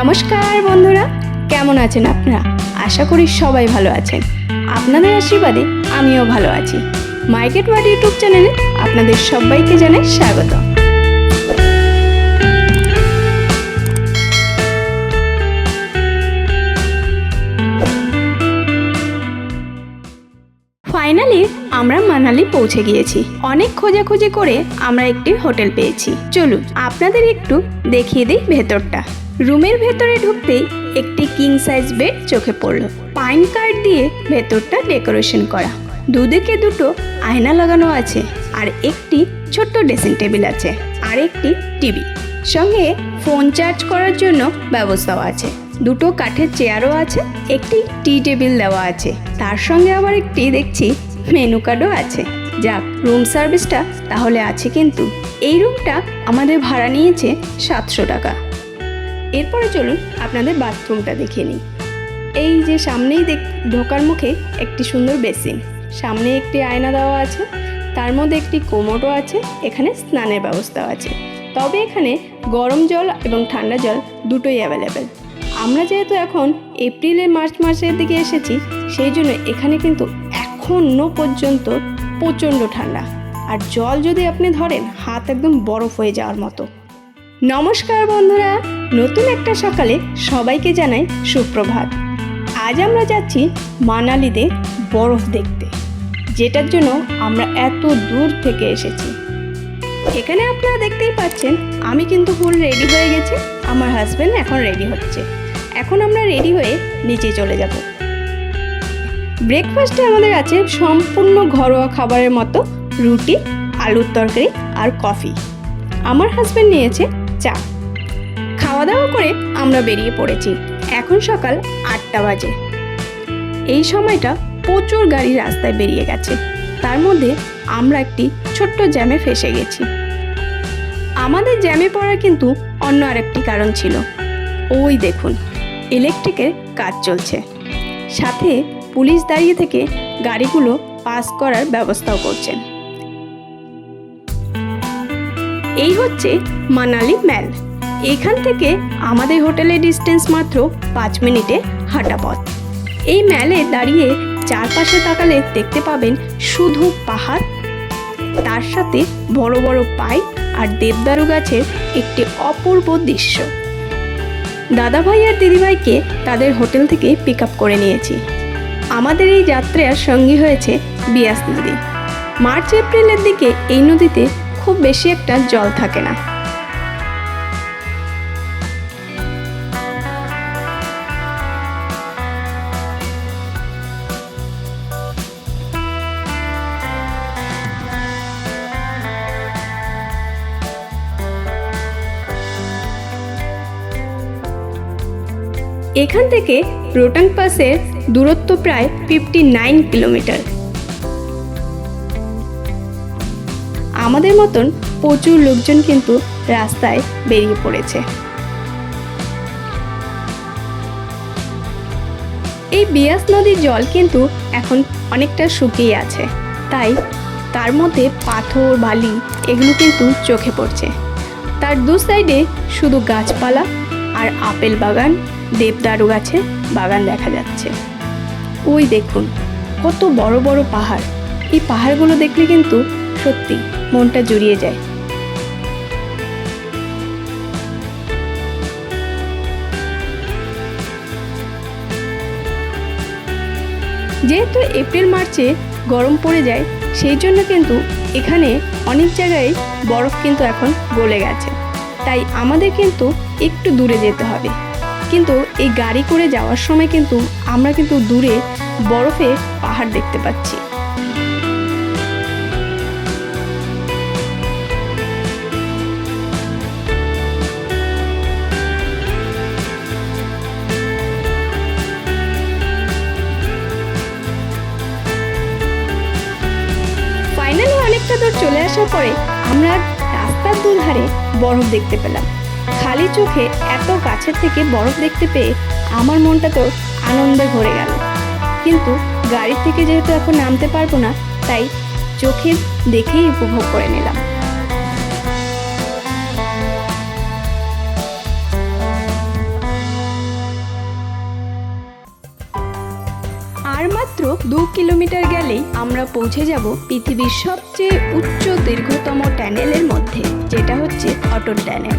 নমস্কার বন্ধুরা, কেমন আছেন আপনারা? আশা করি সবাই ভালো আছেন। আপনাদের আশীর্বাদে আমিও ভালো আছি। মাইকেট ওয়ার্ড ইউটিউব চ্যানেলে আপনাদের সবাইকে জানাই স্বাগত। ফাইনালি আমরা মানালি পৌঁছে গিয়েছি। অনেক খোঁজাখুঁজি করে আমরা একটি হোটেল পেয়েছি। চলুন, আপনাদের একটু দেখিয়ে দিই ভেতরটা। রুমের ভেতরে ঢুকতেই একটি কিং সাইজ বেড চোখে পড়ল। পাইন কার্ড দিয়ে ভেতরটা ডেকোরেশন করা। দুদিকে দুটো আয়না লাগানো আছে আর একটি ছোট্ট ড্রেসিং টেবিল আছে আর একটি টিভি সঙ্গে ফোন চার্জ করার জন্য ব্যবস্থাও আছে। দুটো কাঠের চেয়ারও আছে, একটি টি টেবিল দেওয়া আছে। তার সঙ্গে আবার একটি দেখছি মেনু কার্ডও আছে। যাক রুম সার্ভিসটা তাহলে আছে কিন্তু। এই রুমটা আমাদের ভাড়া নিয়েছে সাতশো টাকা। এরপরে চলুন আপনাদের বাথরুমটা দেখিয়ে নিই। এই যে সামনেই দেখ, ঢোকার মুখে একটি সুন্দর বেসিন। সামনে একটি আয়না দেওয়া আছে, তার মধ্যে একটি কোমোটও আছে, এখানে স্নানের ব্যবস্থাও আছে। তবে এখানে গরম জল এবং ঠান্ডা জল দুটোই অ্যাভেলেবেল আমরা যেহেতু এখন এপ্রিলের মার্চ মাসের দিকে এসেছি, সেই জন্য এখানে কিন্তু এখনও পর্যন্ত প্রচণ্ড ঠান্ডা। আর জল যদি আপনি ধরেন, হাত একদম বরফ হয়ে যাওয়ার মতো। নমস্কার বন্ধুরা নতুন একটা সকালে সবাইকে জানাই সুপ্রভাত। আজ আমরা যাচ্ছি মানালিতে বরফ দেখতে, যেটার জন্য আমরা এত দূর থেকে এসেছি। এখানে আপনারা দেখতেই পাচ্ছেন, আমি কিন্তু ফুল রেডি হয়ে গেছি, আমার হাজব্যান্ড এখন রেডি হচ্ছে। এখন আমরা রেডি হয়ে নিচে চলে যাব। ব্রেকফাস্টে আমাদের আছে সম্পূর্ণ ঘরোয়া খাবারের মতো রুটি, আলুর তরকারি আর কফি আমার হাজব্যান্ড নিয়েছে চা। খাওয়া দাওয়া করে আমরা বেরিয়ে পড়েছি। এখন সকাল আটটা বাজে। এই সময়টা প্রচুর গাড়ি রাস্তায় বেরিয়ে গেছে। তার মধ্যে আমরা একটি ছোট্ট জ্যামে ফেসে গেছি। আমাদের জ্যামে পড়ার কিন্তু অন্য আরেকটি কারণ ছিল। ওই দেখুন, ইলেকট্রিকের কাজ চলছে। সাথে পুলিশ দাঁড়িয়ে থেকে গাড়িগুলো পাস করার ব্যবস্থাও করছেন। এই হচ্ছে মানালি ম্যাল। এখান থেকে আমাদের হোটেলের ডিস্টেন্স মাত্র পাঁচ মিনিটে হাঁটা পথ। এই ম্যালে দাঁড়িয়ে চারপাশে তাকালে দেখতে পাবেন শুধু পাহাড়। তার সাথে বড় বড় পাই আর দেবদারু গাছের একটি অপূর্ব দৃশ্য। দাদাভাই আর দিদিভাইকে তাদের হোটেল থেকে পিক আপ করে নিয়েছি। আমাদের এই যাত্রার সঙ্গী হয়েছে বিয়াস নদী মার্চ, এপ্রিলের দিকে এই নদীতে খুব বেশি একটা জল থাকে না। এখান থেকে রোটাং পাসের দূরত্ব প্রায় ফিফটি নাইন কিলোমিটার। আমাদের মতন প্রচুর লোকজন কিন্তু রাস্তায় বেরিয়ে পড়েছে। এই বিয়াস নদীর জল কিন্তু এখন অনেকটা শুকিয়ে আছে। তাই তার মধ্যে পাথর, বালি এগুলো কিন্তু চোখে পড়ছে। তার দু সাইডে শুধু গাছপালা আর আপেল বাগান দেবদারু গাছের বাগান দেখা যাচ্ছে। ওই দেখুন, কত বড় বড় পাহাড়। এই পাহাড়গুলো দেখলে কিন্তু সত্যি মনটা জুড়িয়ে যায়। যেহেতু এপ্রিল মার্চে গরম পড়ে যায়, সেই জন্য কিন্তু এখানে অনেক জায়গায় বরফ কিন্তু এখন গলে গেছে। তাই আমাদের কিন্তু একটু দূরে যেতে হবে। কিন্তু এই গাড়ি করে যাওয়ার সময় কিন্তু আমরা কিন্তু দূরে বরফে পাহাড় দেখতে পাচ্ছি। ফাইনালি অনেকটা দূর চলে আসার পরে আমরা রাস্তার দুধারে বরফ দেখতে পেলাম। খালি চোখে এত কাছের থেকে বরফ দেখতে পেয়ে আমার মনটা তো আনন্দে ভরে গেল। কিন্তু গাড়ি থেকে যেহেতু এখন নামতে পারব না, তাই চোখে দেখেই উপভোগ করে নিলাম। আর মাত্র দু কিলোমিটার গেলেই আমরা পৌঁছে যাব পৃথিবীর সবচেয়ে উচ্চ দীর্ঘতম ট্যানেলের মধ্যে, যেটা হচ্ছে অটল ট্যানেল।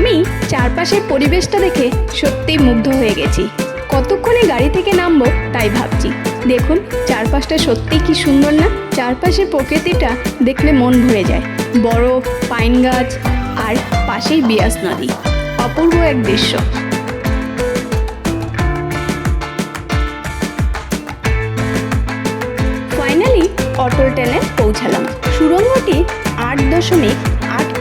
আমি চারপাশের পরিবেশটা দেখে সত্যিই মুগ্ধ হয়ে গেছি। কতক্ষণে গাড়ি থেকে নামবো তাই ভাবছি। দেখুন, চারপাশটা সত্যি কি সুন্দর না? চারপাশের প্রকৃতিটা দেখলে মন ভরে যায়। বরফ, পাইন গাছ আর পাশেই বিয়াস নদী। অপূর্ব এক দৃশ্য। ফাইনালি অটল ট্রেনে পৌঁছালাম। সুড়ঙ্গটি আট দশমিক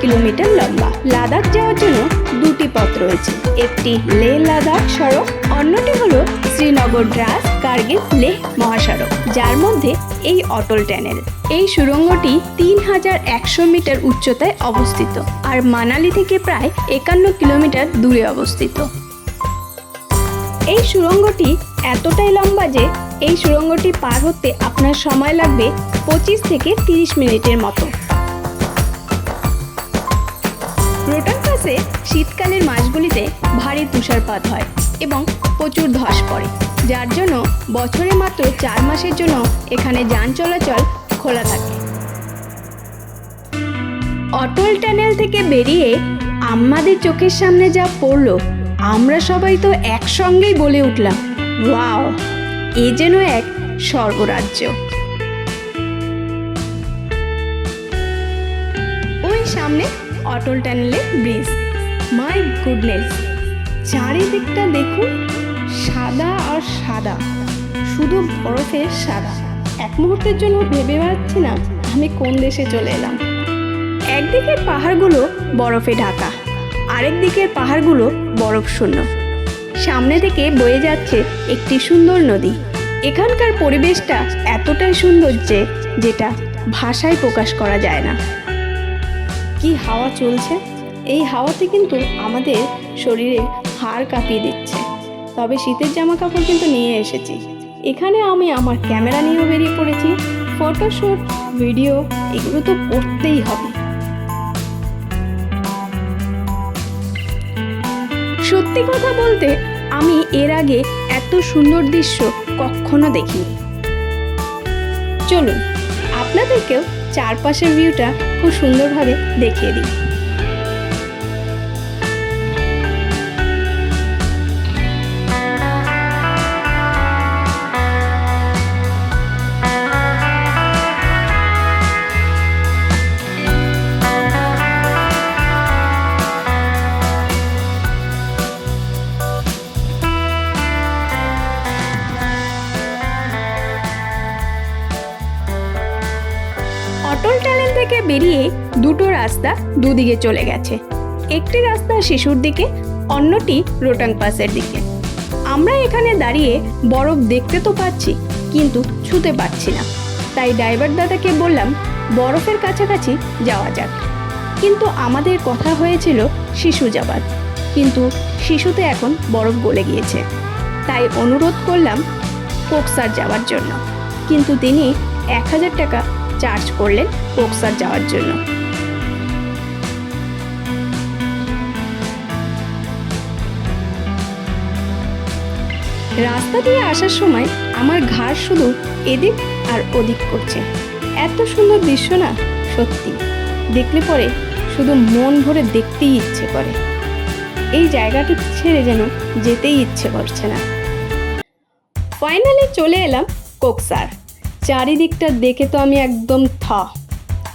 কিলোমিটার লম্বা। লাদাখ যাওয়ার জন্য দুটি পথ রয়েছে। একটি লেহ লাদাখ সড়ক, অন্যটি হলো শ্রীনগর দ্রাস কার্গিল লেহ মহাসড়ক, যার মধ্যে এই অটল ট্যানেল। এই সুড়ঙ্গটি তিন হাজার একশো মিটার উচ্চতায় অবস্থিত আর মানালি থেকে প্রায় একান্ন কিলোমিটার দূরে অবস্থিত। এই সুড়ঙ্গটি এতটাই লম্বা যে এই সুড়ঙ্গটি পার হতে আপনার সময় লাগবে পঁচিশ থেকে তিরিশ মিনিটের মতো। পাসে শীতকালের মাসগুলিতে ভারী তুষারপাত হয় এবং প্রচুর ধস পড়ে। যার জন্য বছরে মাত্র চার মাসের জন্য এখানে যান চলাচল খোলা থাকে। অটল টানেল থেকে বেরিয়ে আমাদের চোখের সামনে যা পড়ল, আমরা সবাই তো একসঙ্গেই বলে উঠলাম, ওয়াও, এ যেন এক স্বর্গরাজ্য। ওই সামনে অটল টানেলের ব্রিজ। মাই গুডনেস চারিদিকটা দেখুন সাদা আর সাদা। শুধু বরফের সাদা। এক মুহূর্তের জন্য ভেবে পাচ্ছি না আমি কোন দেশে চলে এলাম। একদিকের পাহাড়গুলো বরফে ঢাকা আরেক দিকের পাহাড়গুলো বরফ শূন্য। সামনে থেকে বয়ে যাচ্ছে একটি সুন্দর নদী। এখানকার পরিবেশটা এতটাই সুন্দর যে, যেটা ভাষায় প্রকাশ করা যায় না। কি হাওয়া চলছে? এই হাওয়াতে কিন্তু আমাদের শরীরে হাড় কাঁপিয়ে দিচ্ছে। তবে শীতের জামা কাপড় কিন্তু নিয়ে এসেছি। এখানে আমি আমার ক্যামেরা নিয়েও বেরিয়ে পড়েছি। ফটোশ্যুট ভিডিও, এগুলো তো করতেই হবে। সত্যি কথা বলতে, আমি এর আগে এত সুন্দর দৃশ্য কখনো দেখিনি। চলুন, আপনাদেরকেও চারপাশের ভিউটা খুব সুন্দরভাবে দেখিয়ে দিই। বেরিয়ে দুটো রাস্তা দুদিকে চলে গেছে। একটি রাস্তা শিশুর দিকে, অন্যটি রোটাং পাসের দিকে। আমরা এখানে দাঁড়িয়ে বরফ দেখতে তো পাচ্ছি, কিন্তু ছুতে পারছি না। তাই ড্রাইভার দাদাকে বললাম, বরফের কাছাকাছি যাওয়া যাক। কিন্তু আমাদের কথা হয়েছিল শিশু যাবার। কিন্তু শিশুতে এখন বরফ গলে গিয়েছে। তাই অনুরোধ করলাম, কোকসার যাওয়ার জন্য। কিন্তু তিনি এক হাজার টাকা চার্জ করলেন কোকসার যাওয়ার জন্য। রাস্তা দিয়ে আসার সময় আমার ঘাড় শুধু এদিক আর ওদিক করছে। এত সুন্দর দৃশ্য না, সত্যি। দেখলে পরে শুধু মন ভরে দেখতেই ইচ্ছে করে। এই জায়গাটি ছেড়ে যেন যেতেই ইচ্ছে করছে না। ফাইনালি চলে এলাম কোকসার চারিদিকটা দেখে তো আমি একদম থ।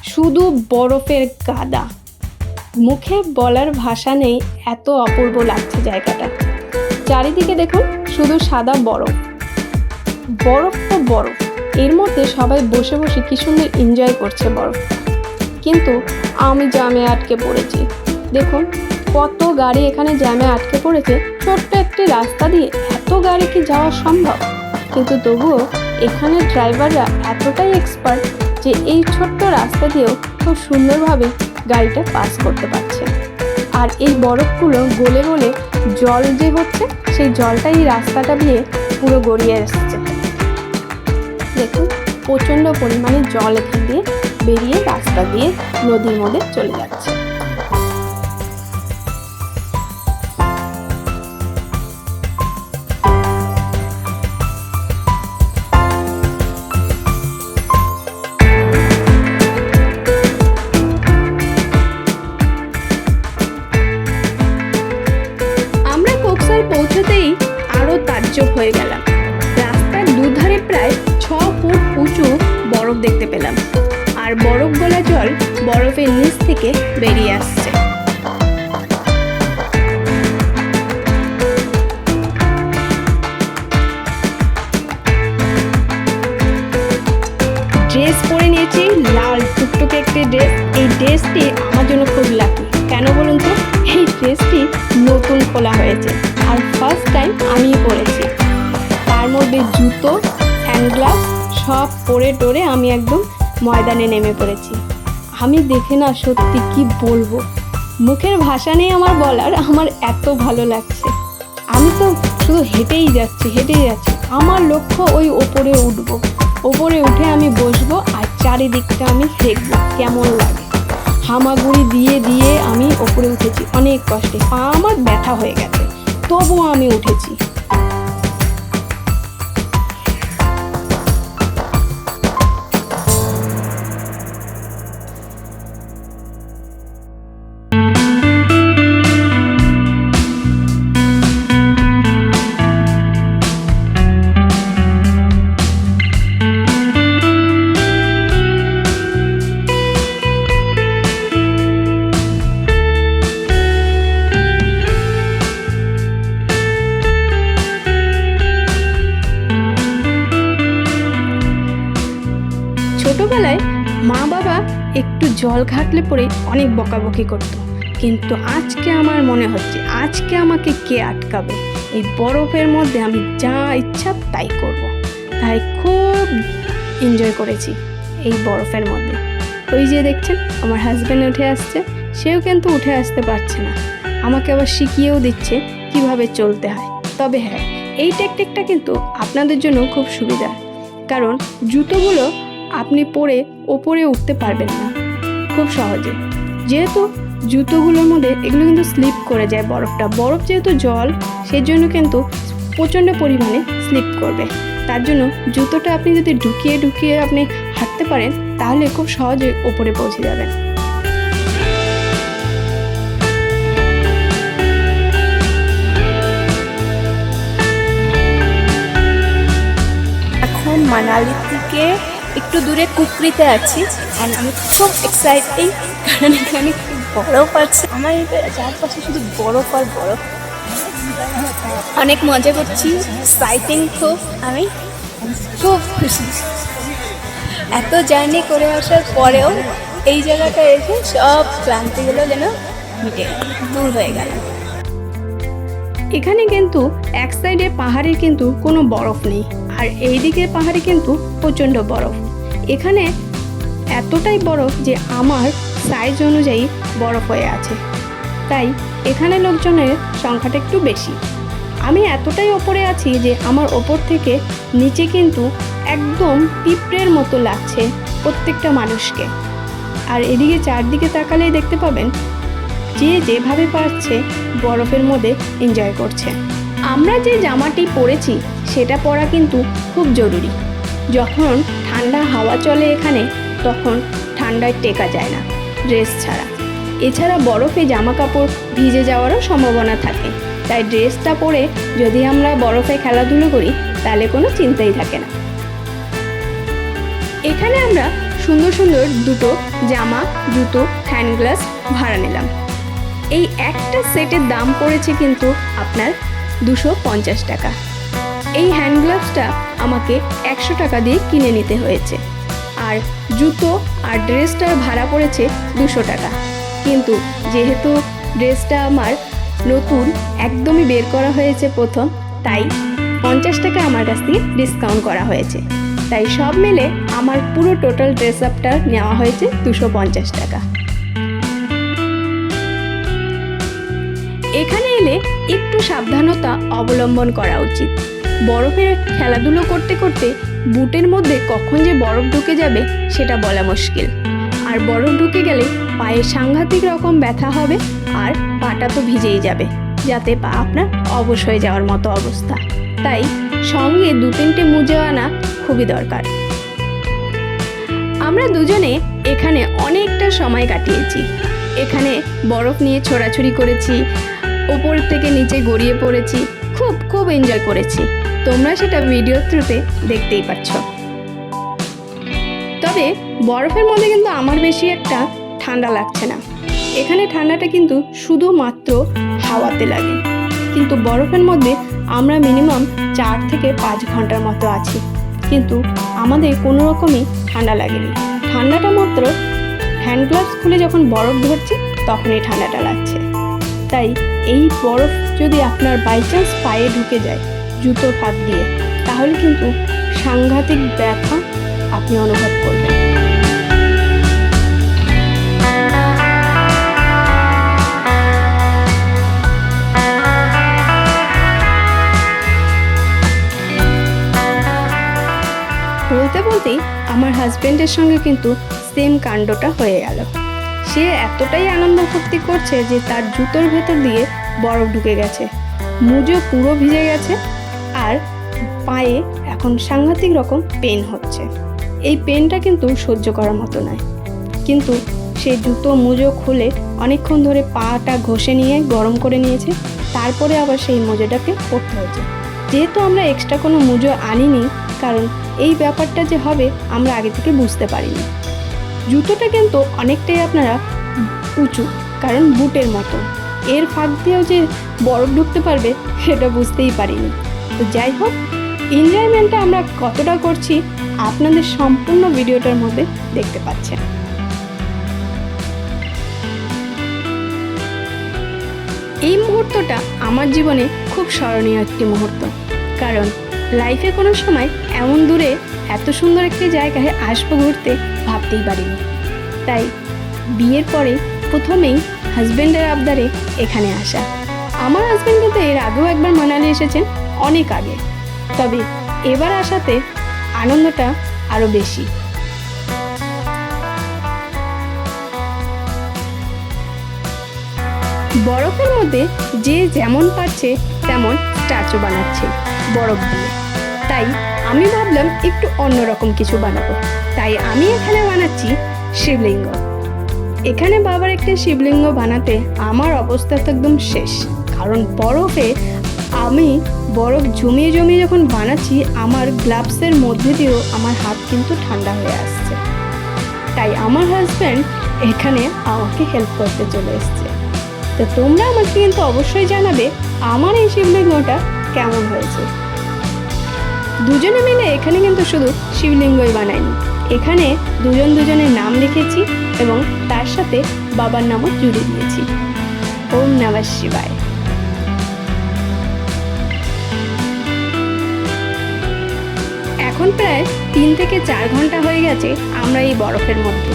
শুধু বরফের গাদা। মুখে বলার ভাষা নেই, এত অপূর্ব লাগছে জায়গাটা। চারিদিকে দেখুন, শুধু সাদা বরফ। বরফ তো বরফ। এর মধ্যে সবাই বসে বসে কি সুন্দর এনজয় করছে বরফ। কিন্তু আমি জ্যামে আটকে পড়েছি। দেখুন, কত গাড়ি এখানে জ্যামে আটকে পড়েছে। ছোট্ট একটি রাস্তা দিয়ে এত গাড়ি কি যাওয়া সম্ভব? কিন্তু তবুও এখানে ড্রাইভাররা এতটাই এক্সপার্ট যে এই ছোট্ট রাস্তা দিয়েও খুব সুন্দরভাবে গাড়িটা পাস করতে পারছে। আর এই বরফগুলো গলে গলে জল যে হচ্ছে, সেই জলটা এই রাস্তাটা দিয়ে পুরো গড়িয়ে এসছে। দেখুন, প্রচণ্ড পরিমাণে জল এখান দিয়ে বেরিয়ে রাস্তা দিয়ে নদীর মধ্যে চলে যাচ্ছে। বরফের নিচ থেকে বেরিয়ে আসছে। ড্রেস পরে নিয়েছি, লাল টুকটুকে একটি ড্রেস এই ড্রেসটি আমার জন্য খুব লাকি কেন বলুন তো? এই ড্রেসটি নতুন খোলা হয়েছে আর ফার্স্ট টাইম আমি পরেছি। তার মধ্যে জুতো হ্যান্ড গ্লাভস সব পরে টোরে আমি একদম ময়দানে নেমে পড়েছি। আমি দেখে না সত্যি কি বলব? মুখের ভাষা নেই আমার বলার, আমার এত ভালো লাগছে। আমি তো শুধু হেঁটেই যাচ্ছি হেঁটেই যাচ্ছি। আমার লক্ষ্য ওই ওপরে উঠবো। ওপরে উঠে আমি বসবো আর চারিদিকটা আমি দেখব কেমন লাগে। হামাগুড়ি দিয়ে দিয়ে আমি ওপরে উঠেছি, অনেক কষ্টে। পা আমার ব্যথা হয়ে গেছে, তবুও আমি উঠেছি। ছোটবেলায় মা বাবা একটু জল ঘাটলে পরে অনেক বকাবকি করতো। কিন্তু আজকে আমার মনে হচ্ছে, আজকে আমাকে কে আটকাবে? এই বরফের মধ্যে আমি যা ইচ্ছা তাই করব। তাই খুব এনজয় করেছি এই বরফের মধ্যে। ওই যে দেখছেন, আমার হাজব্যান্ড উঠে আসছে। সেও কিন্তু উঠে আসতে পারছে না। আমাকে আবার শিখিয়েও দিচ্ছে কীভাবে চলতে হয়। তবে হ্যাঁ এই টেকটিকটা কিন্তু আপনাদের জন্য খুব সুবিধা। কারণ জুতোগুলো আপনি পরে ওপরে উঠতে পারবেন না। খুব সহজে। যেহেতু জুতোগুলোর মধ্যে এগুলো কিন্তু স্লিপ করে যায় বরফটা। বরফ যেহেতু জল সেই জন্য কিন্তু প্রচণ্ড পরিমাণে স্লিপ করবে। তার জন্য জুতোটা আপনি যদি ঢুকিয়ে ঢুকিয়ে আপনি হাঁটতে পারেন, তাহলে খুব সহজে ওপরে পৌঁছে যাবেন এখন মানালি থেকে একটু দূরে কুকরিতে আছি অ্যান্ড আমি খুব এক্সাইটিং কারণ এখানে খুব বরফ আছে। আমার চারপাশে শুধু বরফ আর বরফ। অনেক মজা করছি এক্সাইটিং খুব আমি খুব খুশি। এত জার্নি করে আসার পরেও এই জায়গাটা এসে সব ক্লান্তিগুলো যেন মিটে, দূর হয়ে গেল। এখানে কিন্তু এক সাইডে পাহাড়ে কিন্তু কোনো বরফ নেই, আর এই দিকের পাহাড়ে কিন্তু প্রচণ্ড বরফ। এখানে এতটাই বরফ যে আমার সাইজ অনুযায়ী বরফ হয়ে আছে। তাই এখানে লোকজনের সংখ্যাটা একটু বেশি। আমি এতটাই ওপরে আছি যে আমার ওপর থেকে নিচে কিন্তু একদম পিঁপড়ের মতো লাগছে প্রত্যেকটা মানুষকে। আর এদিকে চারদিকে তাকালেই দেখতে পাবেন, যে যেভাবে পারছে বরফের মধ্যে এনজয় করছে। আমরা যে জামাটি পরেছি, সেটা পরা কিন্তু খুব জরুরি। যখন ঠান্ডা হাওয়া চলে এখানে, তখন ঠান্ডায় টেকা যায় না ড্রেস ছাড়া। এছাড়া বরফে জামা কাপড় ভিজে যাওয়ারও সম্ভাবনা থাকে। তাই ড্রেসটা পরে যদি আমরা বরফে খেলাধুলো করি, তাহলে কোনো চিন্তাই থাকে না। এখানে আমরা সুন্দর সুন্দর দুটো জামা, জুতো, হ্যান্ড গ্লাস ভাড়া নিলাম। এই একটা সেটের দাম পড়েছে কিন্তু আপনার দুশো পঞ্চাশ টাকা। এই হ্যান্ড গ্লাভসটা আমাকে একশো টাকা দিয়ে কিনে নিতে হয়েছে। আর জুতো আর ড্রেসটার ভাড়া পড়েছে দুশো টাকা। কিন্তু যেহেতু ড্রেসটা আমার নতুন, একদমই বের করা হয়েছে প্রথম, তাই পঞ্চাশ টাকা আমার কাছ থেকে ডিসকাউন্ট করা হয়েছে। তাই সব মিলে আমার পুরো টোটাল ড্রেস আপটা নেওয়া হয়েছে দুশো পঞ্চাশ টাকা। এখানে এলে একটু সাবধানতা অবলম্বন করা উচিত। বরফে খেলাধুলো করতে করতে বুটের মধ্যে কখন যে বরফ ঢুকে যাবে সেটা বলা মুশকিল। আর বরফ ঢুকে গেলে পায়ে সাংঘাতিক রকম ব্যথা হবে আর পাটা তো ভিজেই যাবে, যাতে পা আপনার অবশ হয়ে যাওয়ার মতো অবস্থা। তাই সঙ্গে দু তিনটে মুজে আনা খুবই দরকার। আমরা দুজনে এখানে অনেকটা সময় কাটিয়েছি। এখানে বরফ নিয়ে ছোড়াছুড়ি করেছি, ওপর থেকে নিচে গড়িয়ে পড়েছি খুব খুব এনজয় করেছি। তোমরা সেটা ভিডিও থ্রুতে দেখতেই পাচ্ছ। তবে বরফের মধ্যে কিন্তু আমার বেশি একটা ঠান্ডা লাগছে না। এখানে ঠান্ডাটা কিন্তু শুধুমাত্র হাওয়াতে লাগে। কিন্তু বরফের মধ্যে আমরা মিনিমাম চার থেকে পাঁচ ঘণ্টার মতো আছি। কিন্তু আমাদের কোনো রকমই ঠান্ডা লাগেনি। ঠান্ডাটা মাত্র হ্যান্ড গ্লাভস খুলে যখন বরফ ধরছে, তখনই ঠান্ডাটা লাগছে। তাই এই বরফ যদি আপনার বাই চান্স পায়ে ঢুকে যায় জুতোর ফাঁক দিয়ে, তাহলে কিন্তু সাংঘাতিক ব্যথা আপনি অনুভব করবেন। বলতে বলতেই আমার হাজবেন্ডের সঙ্গে কিন্তু সেম কাণ্ডটা হয়ে গেল। সে এতটাই আনন্দ ফুর্তি করছে যে তার জুতোর ভেতর দিয়ে বরফ ঢুকে গেছে। মুজো পুরো ভিজে গেছে আর পায়ে এখন সাংঘাতিক রকম পেন হচ্ছে। এই পেনটা কিন্তু সহ্য করার মতো নয়। কিন্তু সে জুতো মুজো খুলে অনেকক্ষণ ধরে পাটা ঘষে নিয়ে গরম করে নিয়েছে। তারপরে আবার সেই মোজোটাকে পরতে হয়েছে। যেহেতু আমরা এক্সট্রা কোনো মুজো আনিনি, কারণ এই ব্যাপারটা যে হবে আমরা আগে থেকে বুঝতে পারিনি। জুতোটা কিন্তু অনেকটাই আপনারা উঁচু, কারণ বুটের মতো। এর ফাঁক দিয়েও যে বরফ ঢুকতে পারবে, সেটা বুঝতেই পারিনি। তো যাই হোক এনজয়মেন্টটা আমরা কতটা করছি, আপনাদের সম্পূর্ণ ভিডিওটার মধ্যে দেখতে পাচ্ছেন। এই মুহূর্তটা আমার জীবনে খুব স্মরণীয় একটি মুহূর্ত। কারণ লাইফে কোনো সময় এমন দূরে এত সুন্দর একটি জায়গায় আসব ঘুরতে ভাবতেই পারিনি। তাই বিয়ের পরে প্রথমেই হাজব্যান্ডের আবদারে এখানে আসা। আমার হাজব্যান্ড কিন্তু এর আগেও একবার মানালি এসেছেন, অনেক আগে। তবে এবার আসাতে আনন্দটা আরও বেশি। বরফের মধ্যে যে যেমন পাচ্ছে তেমন স্ট্যাচু বানাচ্ছে বরফ দিয়ে। তাই আমি ভাবলাম একটু অন্যরকম কিছু বানাবো। তাই আমি এখানে বানাচ্ছি শিবলিঙ্গ। এখানে বাবার একটা শিবলিঙ্গ বানাতে আমার অবস্থা তো একদম শেষ। কারণ বরফে আমি বরফ জমিয়ে জমিয়ে যখন বানাচ্ছি, আমার গ্লাভসের মধ্যে দিয়েও আমার হাত কিন্তু ঠান্ডা হয়ে আসছে। তাই আমার হাজব্যান্ড এখানে আমাকে হেল্প করতে চলে এসছে। তো তোমরা আমাকে কিন্তু অবশ্যই জানাবে, আমার এই শিবলিঙ্গটা কেমন হয়েছে। দুজনে মিলে এখানে কিন্তু শুধু শিবলিঙ্গই বানাইনি এখানে দুজন দুজনের নাম লিখেছি এবং তার সাথে বাবার নামও জুড়ে দিয়েছি। ওম নমঃ শিবায়। এখন প্রায় তিন থেকে চার ঘণ্টা হয়ে গেছে আমরা এই বরফের মধ্যে।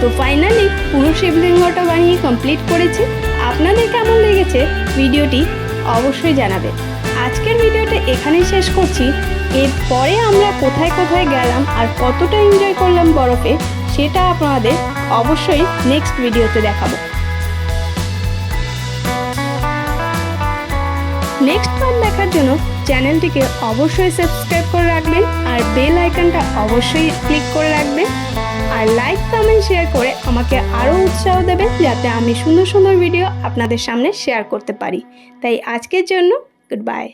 তো ফাইনালি পুরো শিবলিঙ্গটা বানিয়ে কমপ্লিট করেছি। আপনাদের কেমন লেগেছে? ভিডিওটি অবশ্যই জানাবে আজকের ভিডিওটা এখানেই শেষ করছি। এরপরে আমরা কোথায় কোথায় গেলাম আর কতটা এনজয় করলাম বরফে, সেটা আপনাদের অবশ্যই নেক্সট ভিডিওতে দেখাবো। নেক্সট পার্ট দেখার জন্য চ্যানেলটিকে অবশ্যই সাবস্ক্রাইব করে রাখবেন আর বেল আইকনটা অবশ্যই ক্লিক করে রাখবেন। আর লাইক কমেন্ট শেয়ার করে আমাকে আরও উৎসাহ দেবেন যাতে আমি সুন্দর সুন্দর ভিডিও আপনাদের সামনে শেয়ার করতে পারি। তাই আজকের জন্য গুড বাই